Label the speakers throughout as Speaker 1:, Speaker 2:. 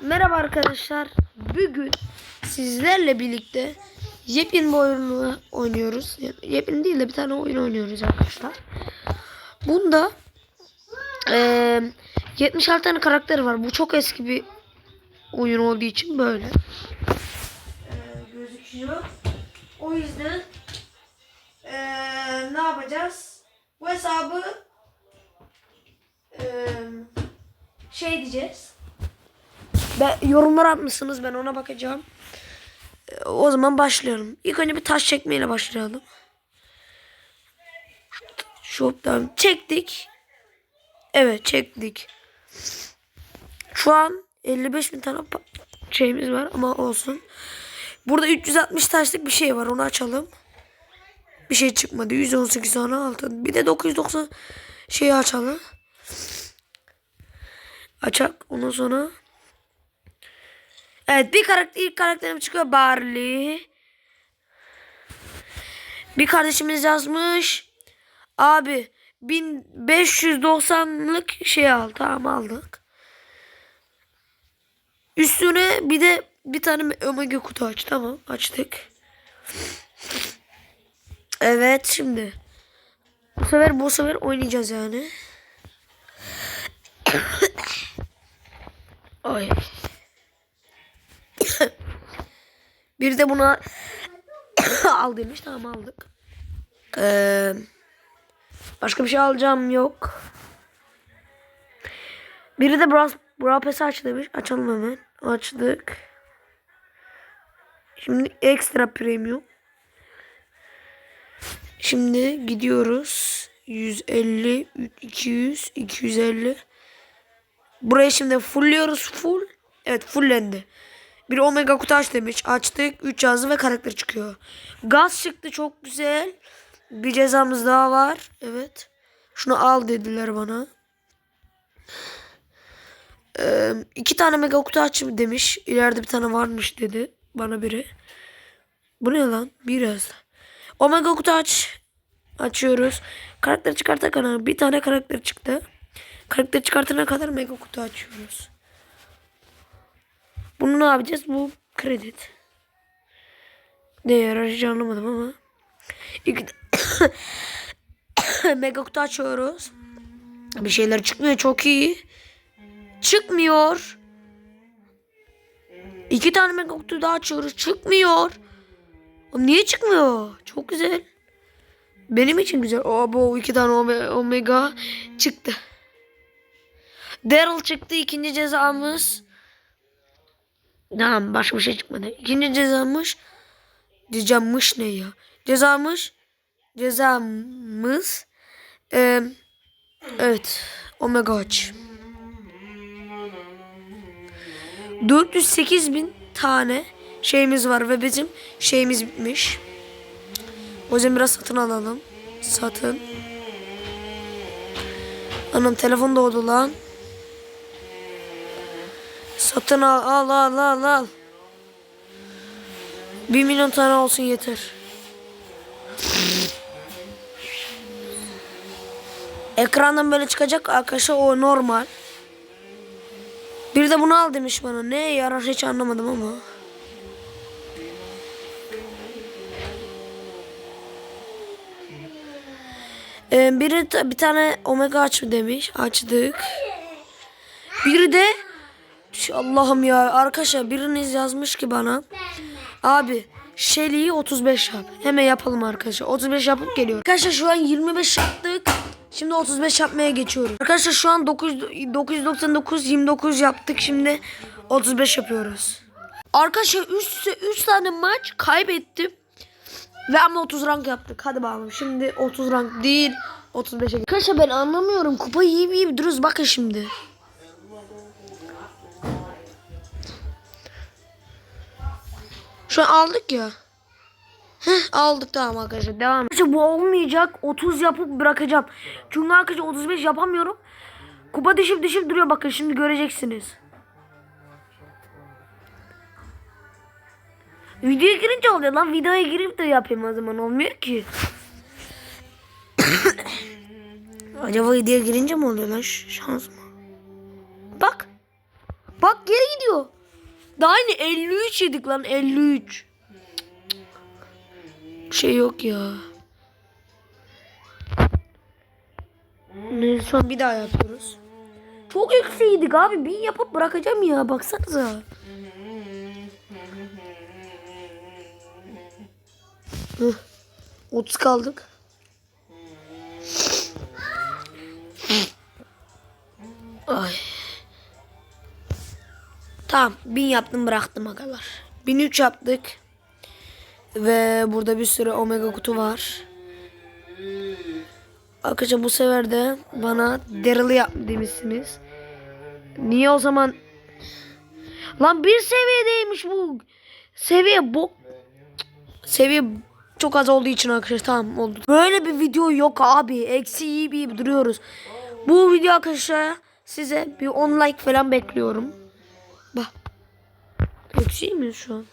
Speaker 1: Merhaba arkadaşlar. Bugün sizlerle birlikte yepyeni bir oyunu oynuyoruz. Yepyeni değil de bir tane oyun oynuyoruz arkadaşlar. Bunda eee 76 tane karakter var. Bu çok eski bir oyun olduğu için böyle. Eee, gözüküyor. O yüzden eee, ne yapacağız? Bu hesabı eee, şey diyeceğiz. Ben, yorumlar atmışsınız ben ona bakacağım. Ee, O zaman başlayalım. İlk önce bir taş çekmeyle başlayalım. Shop'tan çektik. Evet çektik. Şu an 55 bin tane şeyimiz var ama olsun. Burada 360 taşlık bir şey var onu açalım. Bir şey çıkmadı. 118 tane altın. Bir de 990 şeyi açalım. Açak. Ondan sonra Evet bir karakter ilk karakterim çıkıyor Barley. Bir kardeşimiz yazmış. Abi 1590'lık şey al. Tamam aldık. Üstüne bir de bir tane omega kutu aç. Tamam açtık. Evet şimdi. Bu sefer bu sefer oynayacağız yani. Ay. Bir de buna al demiş. Tamam aldık. Ee, başka bir şey alacağım yok. Biri de Brawl, Brawl Pass'i aç demiş. Açalım hemen. Açtık. Şimdi ekstra premium. Şimdi gidiyoruz. 150, 200, 250. Burayı şimdi fullliyoruz. Full. Evet fullendi. Bir omega kutu aç demiş. Açtık. 3 yazdı ve karakter çıkıyor. Gaz çıktı çok güzel. Bir cezamız daha var. Evet. Şunu al dediler bana. Ee, iki tane mega kutu aç demiş. İleride bir tane varmış dedi bana biri. Bu ne lan? Biraz. Omega kutu aç. Açıyoruz. Karakter çıkartana kadar bir tane karakter çıktı. Karakter çıkartana kadar mega kutu açıyoruz. Bunu ne yapacağız? Bu kredi. Ne yarayacağını anlamadım ama. İlk mega kutu açıyoruz. Bir şeyler çıkmıyor çok iyi. Çıkmıyor. İki tane mega kutu daha açıyoruz. Çıkmıyor. Oğlum Niye çıkmıyor? Çok güzel. Benim için güzel. O bu iki tane ome- omega çıktı. Daryl çıktı. ikinci cezamız. Tamam başka bir şey çıkmadı. İkinci cezamız. Cezammış ne ya? Cezamız. Cezamız. Ee, evet. Omega aç. 408 bin tane şeyimiz var ve bizim şeyimiz bitmiş. O yüzden biraz satın alalım. Satın. Anam telefon doğdu lan. Satın al al al al al. Bir milyon tane olsun yeter. Ekrandan böyle çıkacak arkadaşlar o normal. Bir de bunu al demiş bana. Ne yarar hiç anlamadım ama. Ee, biri bir tane omega aç demiş. Açtık. Biri de Allah'ım ya arkadaşlar biriniz yazmış ki bana. Abi Shelly'yi 35 yap. Hemen yapalım arkadaşlar. 35 yapıp geliyor. Arkadaşlar şu an 25 yaptık. Şimdi 35 yapmaya geçiyoruz. Arkadaşlar şu an 9, 999 29 yaptık. Şimdi 35 yapıyoruz. Arkadaşlar üst üste 3 tane maç kaybettim. Ve ama 30 rank yaptık. Hadi bakalım. Şimdi 30 rank değil 35'e. Arkadaşlar ben anlamıyorum. Kupayı yiyip yiyip duruyoruz. Bakın şimdi. Şu an aldık ya. Heh, aldık tamam arkadaşlar devam Arkadaşlar bu olmayacak 30 yapıp bırakacağım. Çünkü arkadaşlar 35 yapamıyorum. Kupa düşüp düşüp duruyor bakın şimdi göreceksiniz. Videoya girince oluyor lan. Videoya girip de yapayım o zaman olmuyor ki. Acaba videoya girince mi oluyor lan şans mı? Bak. Bak geri gidiyor. Daha yine 53 yedik lan 53. Bir şey yok ya. Ne son bir daha yapıyoruz. Çok eksiydik abi. Bin yapıp bırakacağım ya. Baksanıza. Hıh. 30 kaldık. Ay. Tamam. 1000 yaptım bıraktım agalar. 1003 yaptık. Ve burada bir sürü omega kutu var. Arkadaşlar bu sefer de bana Daryl'ı yap demişsiniz. Niye o zaman? Lan bir seviyedeymiş bu. Seviye bok. Seviye çok az olduğu için arkadaşlar tamam oldu. Böyle bir video yok abi. Eksi iyi bir duruyoruz. Bu video arkadaşlar size bir 10 like falan bekliyorum. Eksi miyiz şu an?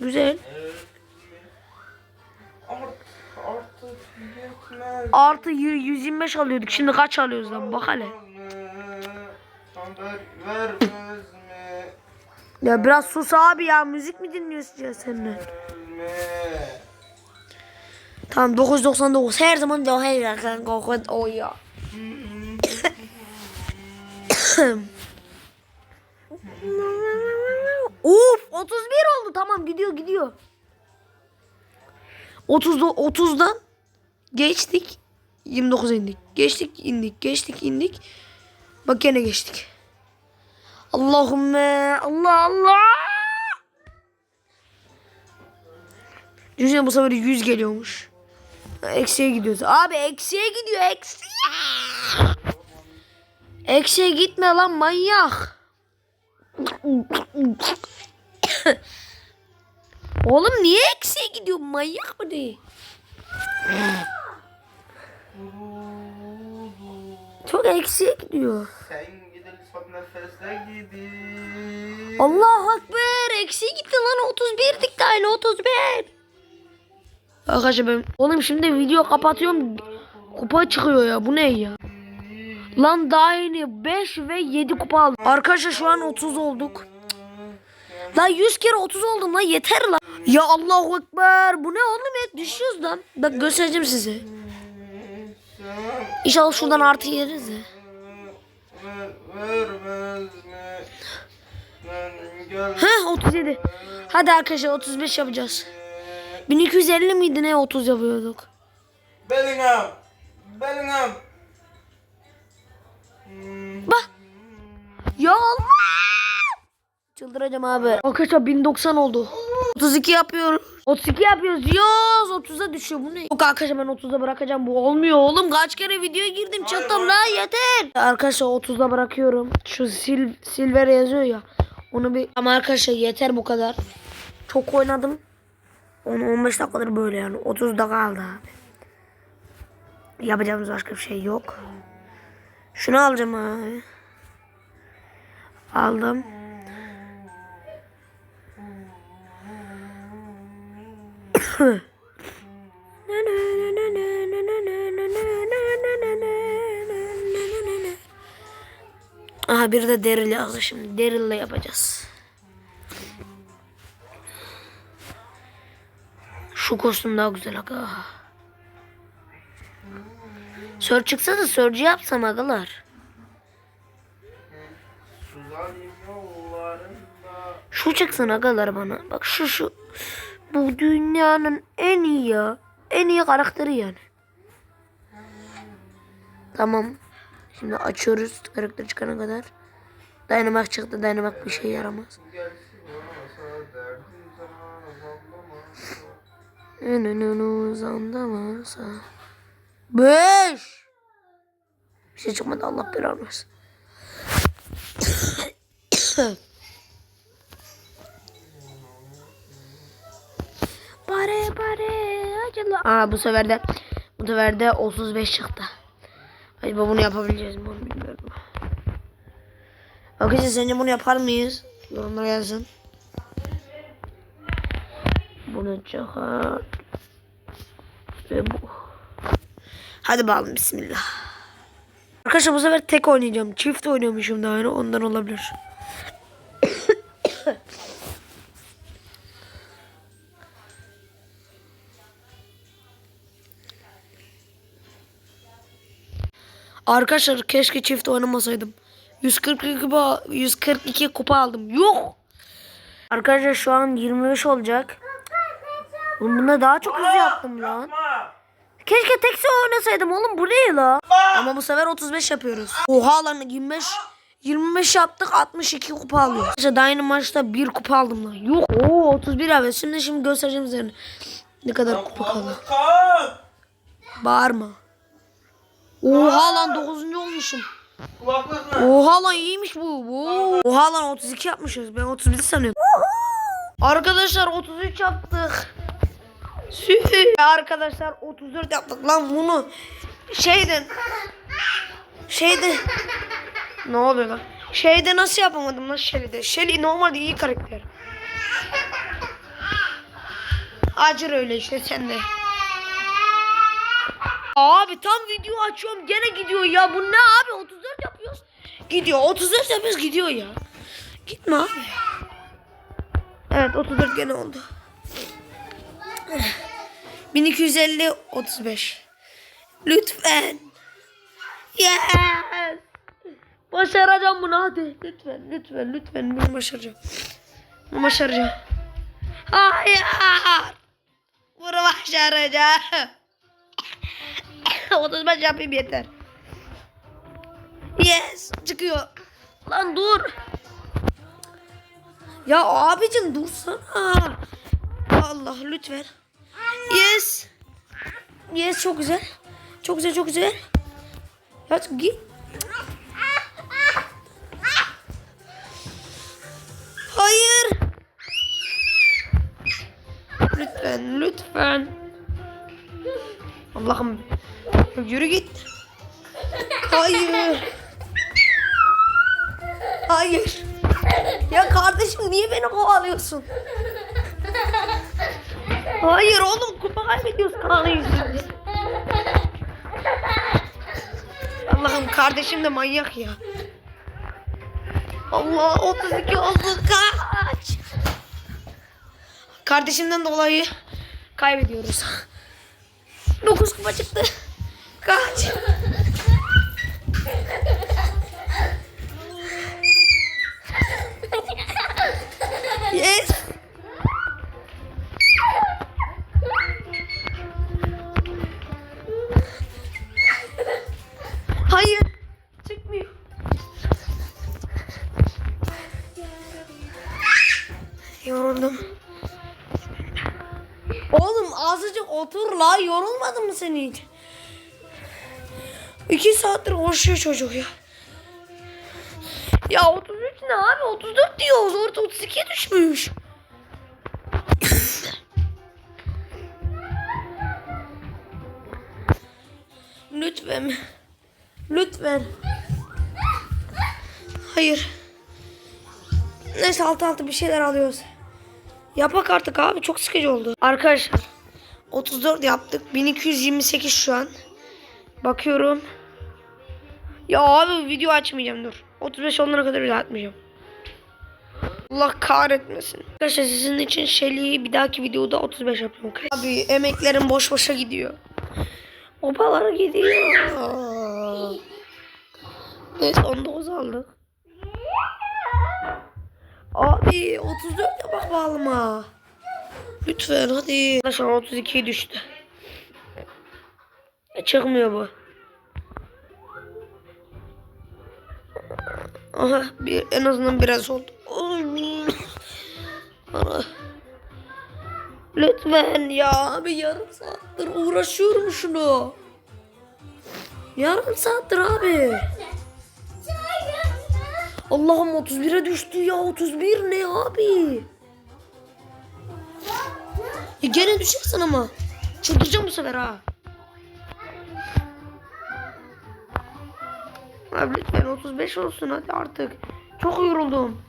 Speaker 1: Güzel. Artı y- 125 alıyorduk. Şimdi kaç alıyoruz lan? Bak hele. Ya biraz sus abi ya. Müzik mi dinliyorsun ya seninle? Tamam 999 her zaman da her kokut o ya. Uf 31 oldu tamam gidiyor gidiyor. 30 30'dan geçtik 29 indik. Geçtik indik geçtik indik. Bak gene geçtik. Allahümme Allah Allah. Düşünsene bu sefer 100 geliyormuş. Eksiye gidiyoruz. Abi eksiye gidiyor eksiye. Eksiye gitme lan manyak. Oğlum niye eksiye gidiyor manyak mı değil? Çok eksiye gidiyor.
Speaker 2: Sen gidin.
Speaker 1: Allah akber eksiye gitti lan 31'dik daha yine 31. Arkadaşlar ben oğlum şimdi video kapatıyorum. Kupa çıkıyor ya bu ne ya? Lan daha yeni 5 ve 7 kupa aldım. Arkadaşlar şu an 30 olduk. Lan 100 kere 30 oldum lan yeter lan. Ya Allahu Ekber bu ne oğlum hep düşüyoruz lan. Bak göstereceğim size. İnşallah şuradan artı yeriz ya. Heh 37. Hadi arkadaşlar 35 yapacağız. 1250 miydi ne 30 yapıyorduk.
Speaker 2: Bellingham. Bellingham.
Speaker 1: Bak. Ya Allah. Çıldıracağım abi. Arkadaşlar 1090 oldu. 32 yapıyoruz. 32 yapıyoruz. Yoz 30'a düşüyor bu ne? Yok arkadaşlar ben 30'a bırakacağım. Bu olmuyor oğlum. Kaç kere videoya girdim çattım la yeter. Arkadaşlar 30'da bırakıyorum. Şu sil silver yazıyor ya. Onu bir ama arkadaşlar yeter bu kadar. Çok oynadım. 10-15 dakikadır böyle yani. 30 dakika kaldı abi. Yapacağımız başka bir şey yok. Şunu alacağım abi. Aldım. Aha bir de Daryl yazdı şimdi. Daryl'la yapacağız. Şu kostüm daha güzel aga. Sör çıksa da sörcü yapsam agalar. Şu çıksın agalar bana. Bak şu şu. Bu dünyanın en iyi. En iyi karakteri yani. Tamam. Şimdi açıyoruz karakter çıkana kadar. Dynamax çıktı. Dynamax bir şey yaramaz. Önünün uzandamasa. Beş. Bir şey çıkmadı Allah belanı. Pare pare acılı. Aa bu sefer de bu sefer de 35 çıktı. Acaba bunu yapabileceğiz mi bilmiyorum. Arkadaşlar sence bunu yapar mıyız? Yorumlara yazın. Bunu çıkar. Ve bu. Hadi bakalım bismillah. Arkadaşlar bu sefer tek oynayacağım. Çift oynuyormuşum daha önce ondan olabilir. Arkadaşlar keşke çift oynamasaydım. 142 kupa, 142 kupa aldım. Yok. Arkadaşlar şu an 25 olacak. Oğlum Bunda daha çok hızlı yaptım lan. Keşke teksi oynasaydım oğlum bu ne la? Ama bu sefer 35 yapıyoruz. Oha lan 25 25 yaptık 62 kupa alıyoruz. İşte daha yeni maçta 1 kupa aldım lan. Yok. Oo 31 abi. Şimdi şimdi göstereceğim size ne kadar kupa kaldı. Bağırma. Oha lan 9. olmuşum.
Speaker 2: Kulaklık ne?
Speaker 1: Oha lan iyiymiş bu. bu. Oha lan 32 yapmışız. Ben 31 sanıyorum. Arkadaşlar 33 yaptık. Süper. Arkadaşlar 34 yaptık lan bunu. Şeyden. Şeyde. Ne oluyor lan? Şeyde nasıl yapamadım lan Shelly'de? Shelly normalde iyi karakter. Acır öyle işte sende. Abi tam video açıyorum gene gidiyor ya. Bu ne abi 34 yapıyoruz. Gidiyor 34 yapıyoruz gidiyor ya. Gitme abi. Evet 34 gene oldu. 1250 35. Lütfen. Yes. Başaracağım bunu hadi. Lütfen lütfen lütfen bunu başaracağım. Bunu başaracağım. Hayır. Bunu başaracağım. 35 yapayım yeter. Yes. Çıkıyor. Lan dur. Ya abicim dursana. Allah lütfen. Yes. Yes çok güzel. Çok güzel çok güzel. Ya git. Hayır. Lütfen lütfen. Allah'ım. Yürü git. Hayır. Hayır. Ya kardeşim niye beni kovalıyorsun? Hayır oğlum kupa kaybediyoruz Kaan'ın yüzünden. Allah'ım kardeşim de manyak ya. Allah 32 oldu kaç. Kardeşimden dolayı kaybediyoruz. 9 kupa çıktı. Kaç. Yes. Hayır. Çıkmıyor. Yoruldum. Oğlum azıcık otur la yorulmadın mı sen hiç? İki saattir koşuyor çocuk ya. Ya 33 ne abi 34 diyoruz orada 32 düşmüş. Lütfen. Lütfen. Hayır. Neyse altı altı bir şeyler alıyoruz. Yapak artık abi çok sıkıcı oldu. Arkadaşlar 34 yaptık. 1228 şu an. Bakıyorum. Ya abi video açmayacağım dur. 35 olana kadar video atmayacağım. Allah kahretmesin. Arkadaşlar sizin için Shelly'yi bir dahaki videoda 35 yapıyorum. Abi emeklerim boş boşa gidiyor. Obalara gidiyor. Neyse 19 aldık. Abi 34 yapak bağlama. Lütfen hadi. Arkadaşlar 32 düştü. E, çıkmıyor bu. Aha bir, en azından biraz oldu. Ana. Lütfen ya abi yarım saattir uğraşıyorum şunu. Yarım saattir abi. Allah'ım 31'e düştü ya 31 ne abi? Ya gene düşersin ama. Çıldıracağım bu sefer ha. Abi lütfen 35 olsun hadi artık. Çok yoruldum.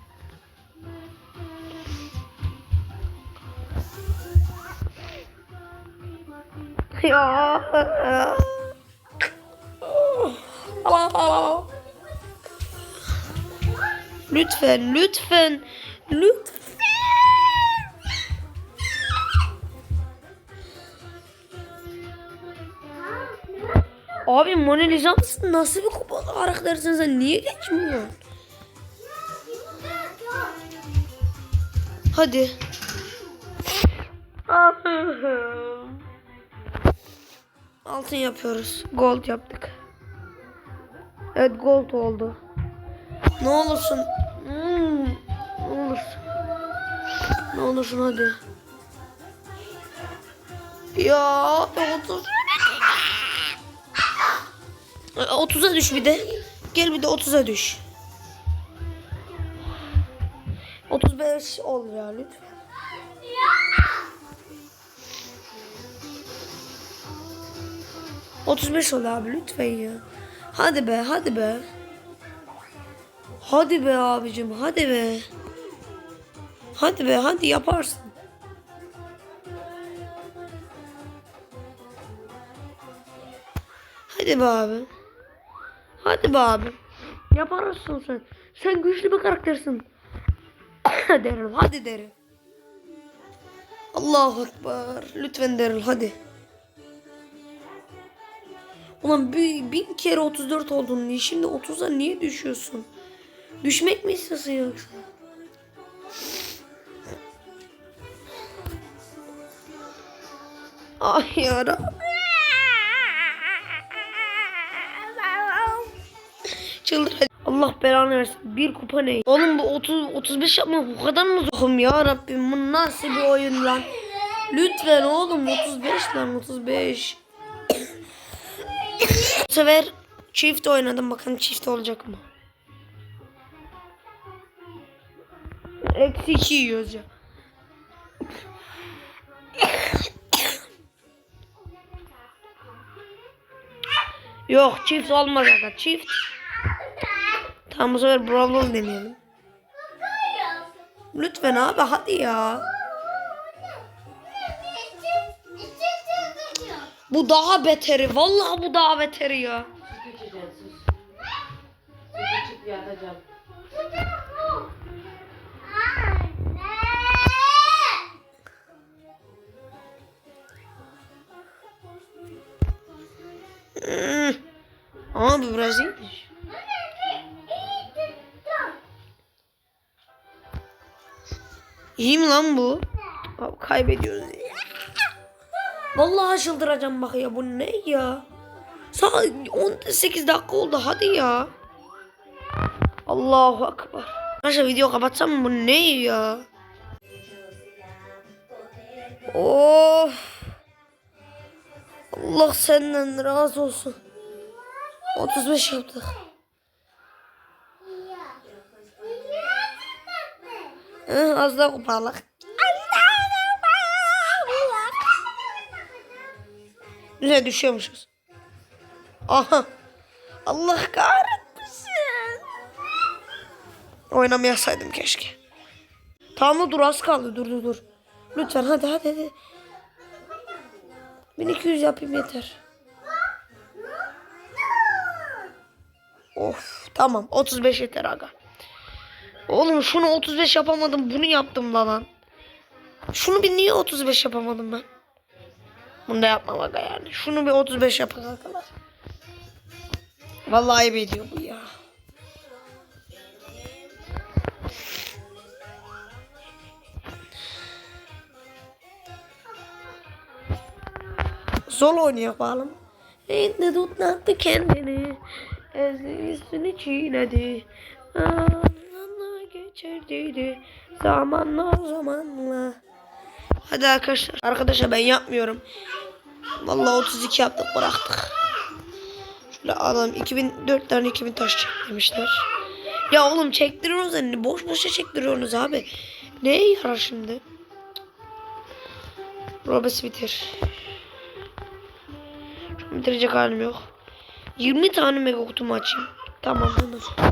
Speaker 1: Ya. Lütfen, lütfen, lütfen. Abi Mona Lisa mısın? Nasıl bir sen? Niye geçmiyorsun? Hadi. Altın yapıyoruz. Gold yaptık. Evet gold oldu. Ne olursun. Hmm, ne olursun. Ne olursun hadi. Ya 30. 30'a düş bir de. Gel bir de 30'a düş. 35 ol ya lütfen. Otuz beş ol abi lütfen ya. Hadi be hadi be. Hadi be abicim hadi be. Hadi be hadi yaparsın. Hadi be abi. Hadi be abi. Yaparsın sen. Sen güçlü bir karaktersin. Daryl hadi Daryl. Allahu Ekber. Lütfen Daryl hadi. Ulan bir, bin kere 34 oldun. Niye şimdi 30'a niye düşüyorsun? Düşmek mi istiyorsun yoksa? Ay yarabbim. Çıldır. Allah belanı versin. Bir kupa ne? Oğlum bu 30 35 yapmak bu kadar mı zor ya Rabbim? Bu nasıl bir oyun lan? Lütfen oğlum 35 lan 35. bu sefer çift oynadım. Bakalım çift olacak mı? Eksi 2 yiyoruz ya. Yok çift olmaz aga çift. Tamam bu sefer Brawl deneyelim. Lütfen abi hadi ya. Bu daha beteri. Vallahi bu daha beteri ya.
Speaker 3: Sus. Süt içip yatacağım.
Speaker 1: İyi mi lan bu? Abi kaybediyoruz. Vallahi çıldıracağım bak ya bu ne ya? Saat 18 dakika oldu hadi ya. Allahu akbar. Arkadaşlar video kapatsam mı bu ne ya? Of. Allah senden razı olsun. 35 yaptık. Az daha kuparlık. Ne düşüyormuşuz? Aha. Allah kahretmesin. Oynamayasaydım keşke. Tamam dur az kaldı. Dur dur dur. Lütfen hadi hadi hadi. 1200 yapayım yeter. Of tamam 35 yeter aga. Oğlum şunu 35 yapamadım bunu yaptım da lan. Şunu bir niye 35 yapamadım ben? Bunu da yapmam aga yani. Şunu bir 35 yapın arkadaşlar. Vallahi ayıp ediyor bu ya. Zor oynuyor bakalım. Elinde tutmadı kendini. Ezdi üstünü çiğnedi. Zamanla geçerdiydi. Zamanla zamanla. Hadi arkadaşlar. Arkadaşlar ben yapmıyorum. Vallahi 32 yaptık bıraktık. Şöyle adam 2004 tane 2000 taş çek demişler. Ya oğlum çektiriyorsunuz hani boş boşa çektiriyorsunuz abi. Neye yarar şimdi? Robes bitir. Şu bitirecek halim yok. 20 tane mega kutumu açayım. Tamam hemen.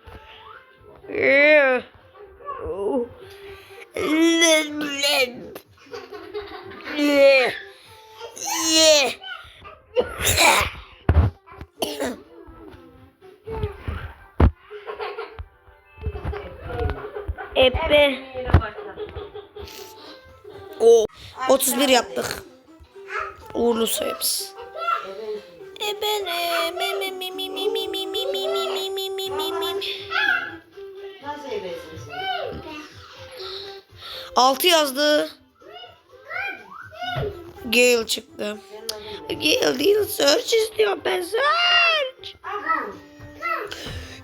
Speaker 1: 6 yazdı. Gale çıktı. Gale değil search istiyor ben search.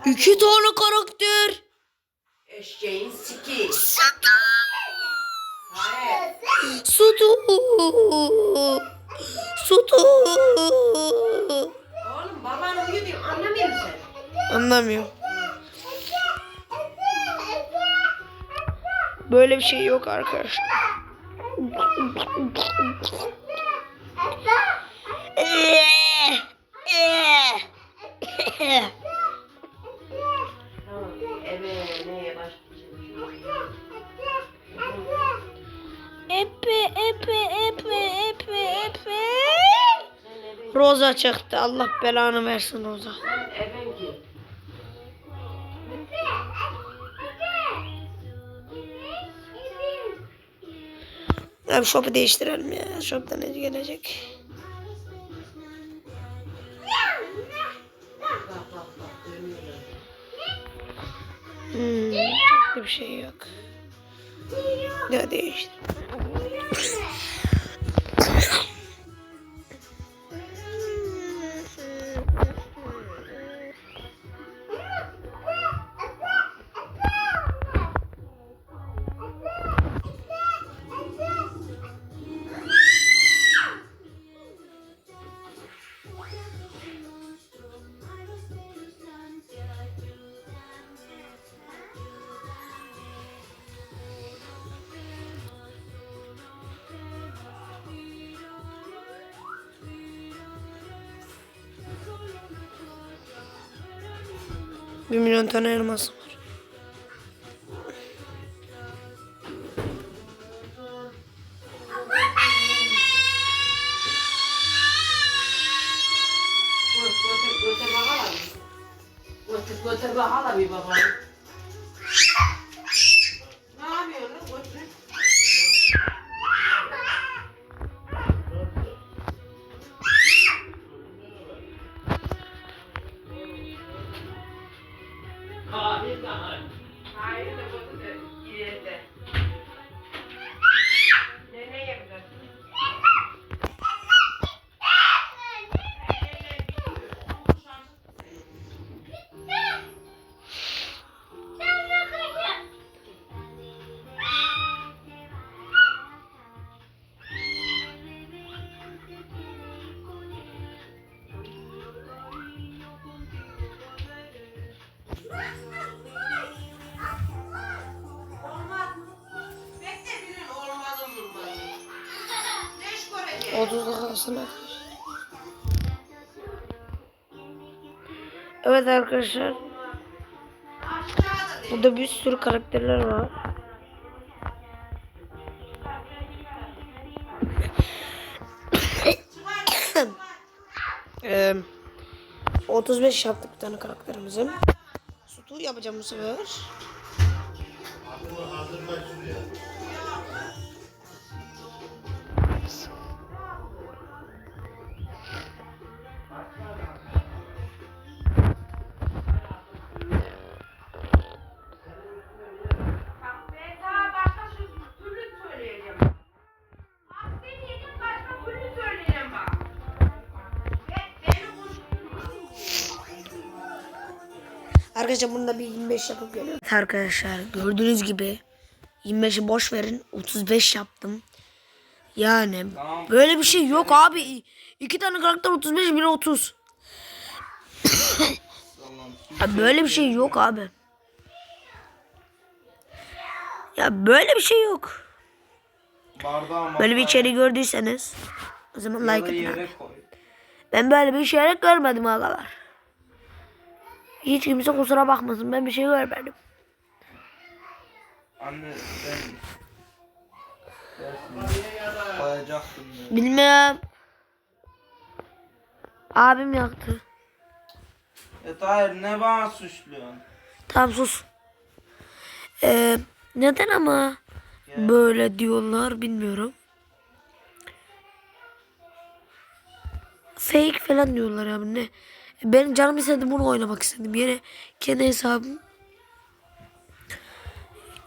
Speaker 1: İki tane karakter.
Speaker 3: Eşeğin siki.
Speaker 1: Sutu. Sutu. Sutu.
Speaker 3: Oğlum baban uyuyor diyor. Anlamıyor musun?
Speaker 1: Anlamıyorum. Böyle bir şey yok arkadaşlar.
Speaker 3: Ebe?
Speaker 1: Epe epe epe epe epe. Roza çıktı. Allah belanı versin Roza.
Speaker 3: sen
Speaker 1: Abi shop'u değiştirelim ya. Shop'tan ne gelecek? Hmm, bir şey yok. Ya değişti. 1 milyon tane elmas. sana. Evet arkadaşlar. Burada bir sürü karakterler var. ee, 35 yaptık bir tane karakterimizi. sutur yapacağım bu sefer.
Speaker 3: Aklını hazırla şuraya.
Speaker 1: Arkadaşlar bunu da bir 25 yapıp geliyorum. Arkadaşlar gördüğünüz gibi 25'i boş verin 35 yaptım. Yani böyle bir şey yok abi. İki tane karakter 35 biri 30. ya böyle bir şey yok abi. Ya böyle bir şey yok.
Speaker 2: Bardağı
Speaker 1: Böyle bir içeri gördüyseniz o zaman like atın abi. Ben böyle bir içerik görmedim ağalar. Hiç kimse kusura bakmasın. Ben bir şey görmedim.
Speaker 2: Anne ben koyacaktım ya.
Speaker 1: Bilmem. Abim yaktı.
Speaker 2: E Tahir ne bana suçluyorsun?
Speaker 1: Tamam sus. Ee, neden ama böyle diyorlar bilmiyorum. Fake falan diyorlar ya bu ne? Ben canım istedi bunu oynamak istedim. Yine kendi hesabım.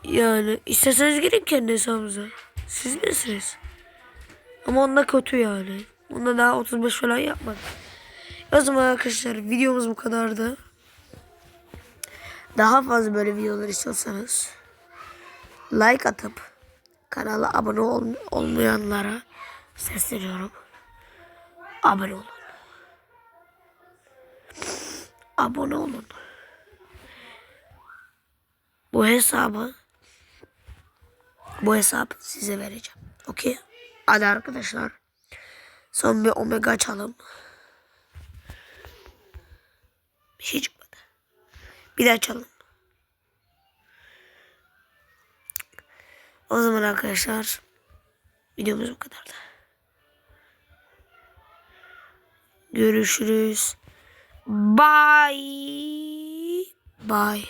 Speaker 1: Yani isterseniz girin kendi hesabınıza. Siz bilirsiniz. Ama onda kötü yani. Onda daha 35 falan yapmadım. O zaman arkadaşlar videomuz bu kadardı. Daha fazla böyle videolar istiyorsanız like atıp kanala abone ol- olmayanlara sesleniyorum. Abone olun. Abone olun. Bu hesabı bu hesap size vereceğim. Okey? Hadi arkadaşlar. Son bir omega açalım. Bir şey çıkmadı. Bir daha açalım. O zaman arkadaşlar videomuz bu kadardı. Görüşürüz. Bye. Bye.